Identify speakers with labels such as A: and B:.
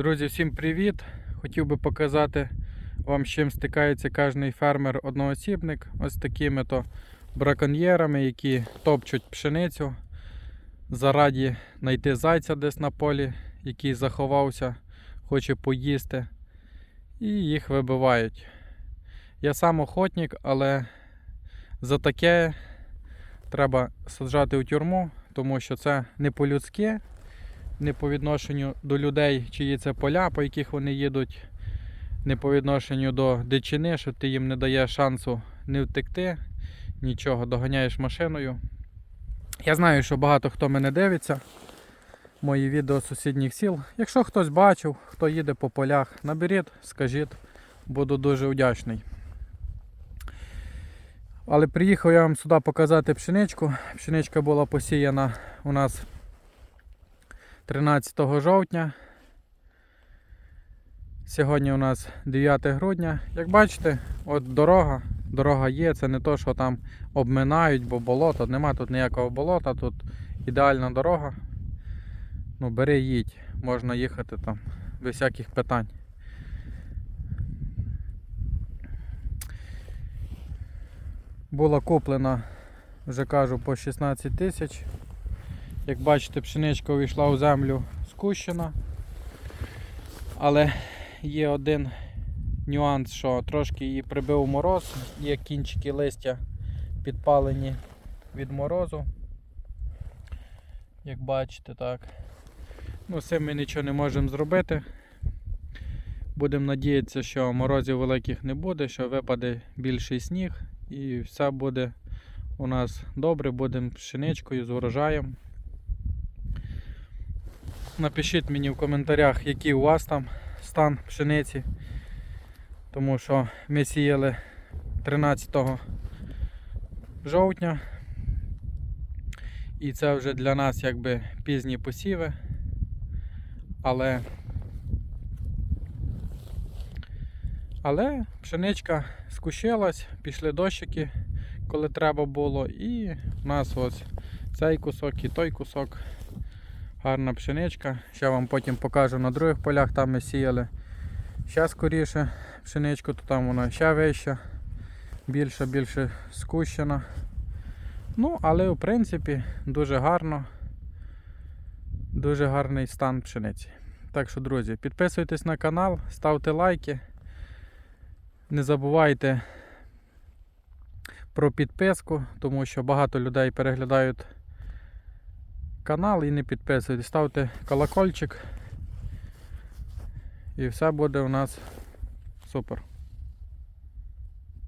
A: Друзі, всім привіт! Хотів би показати вам, з чим стикається кожний фермер одноосібник. Ось такими то браконьєрами, які топчуть пшеницю зараді знайти зайця десь на полі, який заховався, хоче поїсти, і їх вибивають. Я сам охотник, але за таке треба саджати у тюрму, тому що це не по-людськи не по відношенню до людей, чиї це поля, по яких вони їдуть, не по відношенню до дичини, що ти їм не даєш шансу не втекти, нічого, доганяєш машиною. Я знаю, що багато хто мене дивиться, мої відео сусідніх сіл. Якщо хтось бачив, хто їде по полях, наберіть, скажіть, буду дуже вдячний. Але приїхав я вам сюди показати пшеничку. Пшеничка була посіяна у нас 13 жовтня. Сьогодні у нас 9 грудня. Як бачите, от дорога. Дорога є, це не то, що там обминають, бо болото. Нема тут ніякого болота, тут ідеальна дорога. Ну, бери їдь, можна їхати там без всяких питань. Була куплена, вже кажу, по 16 тисяч. Як бачите, пшеничка увійшла у землю скущена. Але є один нюанс, що трошки її прибив мороз, є кінчики листя підпалені від морозу. Як бачите, так. Ну, з цим ми нічого не можемо зробити. Будемо надіятися, що морозів великих не буде, що випаде більший сніг і все буде у нас добре, будемо пшеничкою з урожаєм. Напишіть мені в коментарях, який у вас там стан пшениці. Тому що ми сіяли 13 жовтня. І це вже для нас якби пізні посіви. Але Але пшеничка скущилась, пішли дощики, коли треба було, і в нас ось цей кусок і той кусок. Гарна пшеничка. Ще вам потім покажу на других полях, там ми сіяли ще скоріше пшеничку, то там вона ще вища, більше більше скущена. Ну, але в принципі дуже гарно, дуже гарний стан пшениці. Так що, друзі, підписуйтесь на канал, ставте лайки. Не забувайте про підписку, тому що багато людей переглядають канал і не підписуйтесь. Ставте колокольчик і все буде у нас супер.